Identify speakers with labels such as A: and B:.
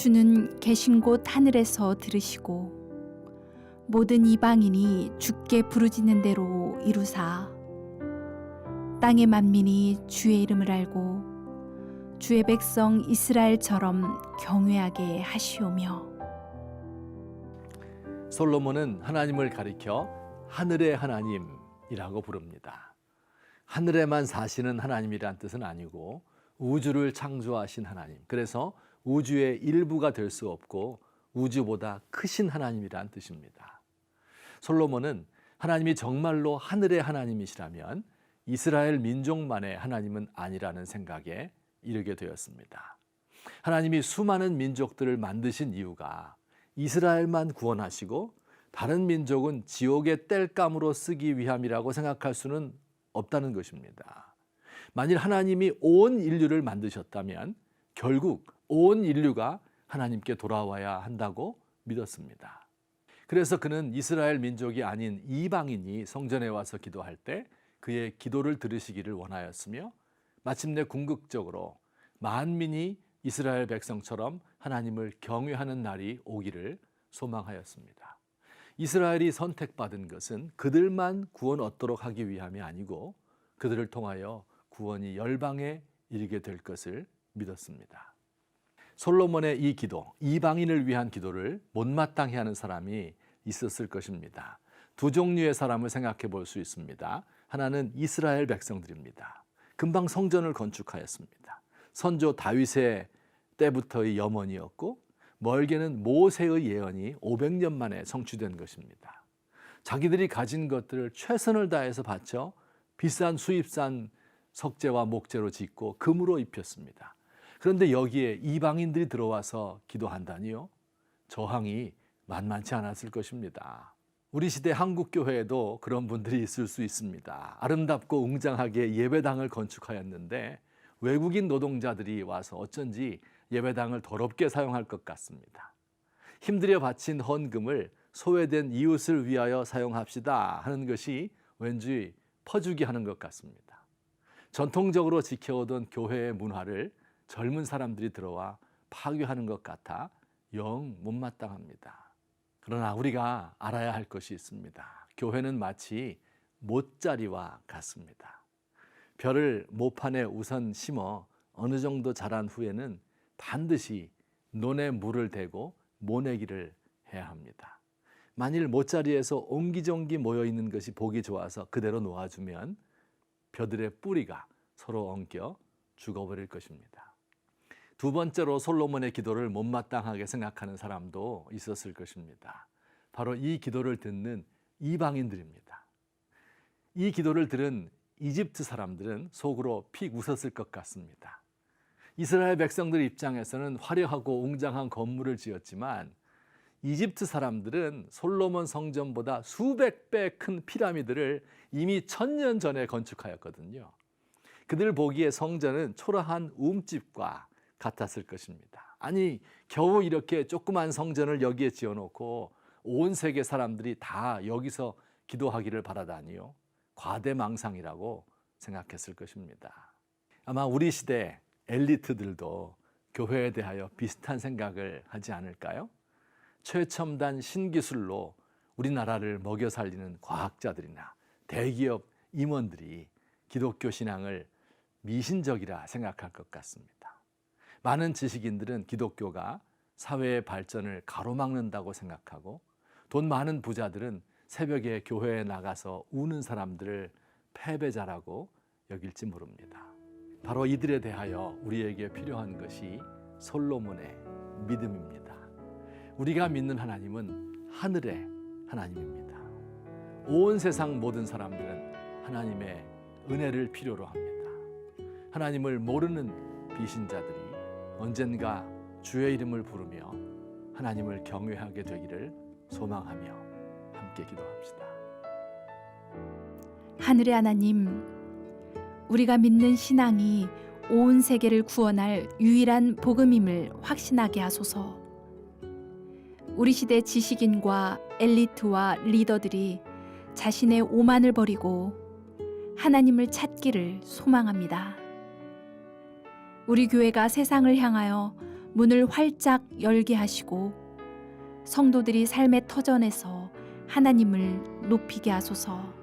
A: 주는 계신 곳 하늘에서 들으시고 모든 이방인이 주께 부르짖는 대로 이루사 땅의 만민이 주의 이름을 알고 주의 백성 이스라엘처럼 경외하게 하시오며
B: 솔로몬은 하나님을 가리켜 하늘의 하나님이라고 부릅니다. 하늘에만 사시는 하나님이란 뜻은 아니고 우주를 창조하신 하나님. 그래서 우주의 일부가 될 수 없고 우주보다 크신 하나님이란 뜻입니다. 솔로몬은 하나님이 정말로 하늘의 하나님이시라면 이스라엘 민족만의 하나님은 아니라는 생각에 이르게 되었습니다. 하나님이 수많은 민족들을 만드신 이유가 이스라엘만 구원하시고 다른 민족은 지옥의 땔감으로 쓰기 위함이라고 생각할 수는 없다는 것입니다. 만일 하나님이 온 인류를 만드셨다면 결국 온 인류가 하나님께 돌아와야 한다고 믿었습니다. 그래서 그는 이스라엘 민족이 아닌 이방인이 성전에 와서 기도할 때 그의 기도를 들으시기를 원하였으며 마침내 궁극적으로 만민이 이스라엘 백성처럼 하나님을 경외하는 날이 오기를 소망하였습니다. 이스라엘이 선택받은 것은 그들만 구원 얻도록 하기 위함이 아니고 그들을 통하여 구원이 열방에 이르게 될 것을 믿었습니다. 솔로몬의 이 기도, 이방인을 위한 기도를 못마땅해 하는 사람이 있었을 것입니다. 두 종류의 사람을 생각해 볼 수 있습니다. 하나는 이스라엘 백성들입니다. 금방 성전을 건축하였습니다. 선조 다윗의 때부터의 염원이었고 멀게는 모세의 예언이 500년 만에 성취된 것입니다. 자기들이 가진 것들을 최선을 다해서 바쳐 비싼 수입산 석재와 목재로 짓고 금으로 입혔습니다. 그런데 여기에 이방인들이 들어와서 기도한다니요? 저항이 만만치 않았을 것입니다. 우리 시대 한국 교회에도 그런 분들이 있을 수 있습니다. 아름답고 웅장하게 예배당을 건축하였는데 외국인 노동자들이 와서 어쩐지 예배당을 더럽게 사용할 것 같습니다. 힘들여 바친 헌금을 소외된 이웃을 위하여 사용합시다 하는 것이 왠지 퍼주기 하는 것 같습니다. 전통적으로 지켜오던 교회의 문화를 젊은 사람들이 들어와 파괴하는 것 같아 영 못마땅합니다. 그러나 우리가 알아야 할 것이 있습니다. 교회는 마치 못자리와 같습니다. 별을 모판에 우선 심어 어느 정도 자란 후에는 반드시 논에 물을 대고 모내기를 해야 합니다. 만일 못자리에서 옹기종기 모여 있는 것이 보기 좋아서 그대로 놓아주면 벼들의 뿌리가 서로 엉겨 죽어버릴 것입니다. 두 번째로 솔로몬의 기도를 못마땅하게 생각하는 사람도 있었을 것입니다. 바로 이 기도를 듣는 이방인들입니다. 이 기도를 들은 이집트 사람들은 속으로 픽 웃었을 것 같습니다. 이스라엘 백성들 입장에서는 화려하고 웅장한 건물을 지었지만 이집트 사람들은 솔로몬 성전보다 수백 배 큰 피라미드를 이미 천년 전에 건축하였거든요. 그들 보기에 성전은 초라한 움집과 같았을 것입니다. 아니, 겨우 이렇게 조그만 성전을 여기에 지어놓고 온 세계 사람들이 다 여기서 기도하기를 바라다니요. 과대망상이라고 생각했을 것입니다. 아마 우리 시대 엘리트들도 교회에 대하여 비슷한 생각을 하지 않을까요? 최첨단 신기술로 우리나라를 먹여 살리는 과학자들이나 대기업 임원들이 기독교 신앙을 미신적이라 생각할 것 같습니다. 많은 지식인들은 기독교가 사회의 발전을 가로막는다고 생각하고 돈 많은 부자들은 새벽에 교회에 나가서 우는 사람들을 패배자라고 여길지 모릅니다. 바로 이들에 대하여 우리에게 필요한 것이 솔로몬의 믿음입니다. 우리가 믿는 하나님은 하늘의 하나님입니다. 온 세상 모든 사람들은 하나님의 은혜를 필요로 합니다. 하나님을 모르는 비신자들이 언젠가 주의 이름을 부르며 하나님을 경외하게 되기를 소망하며 함께 기도합시다.
A: 하늘의 하나님, 우리가 믿는 신앙이 온 세계를 구원할 유일한 복음임을 확신하게 하소서. 우리 시대 지식인과 엘리트와 리더들이 자신의 오만을 버리고 하나님을 찾기를 소망합니다. 우리 교회가 세상을 향하여 문을 활짝 열게 하시고 성도들이 삶의 터전에서 하나님을 높이게 하소서.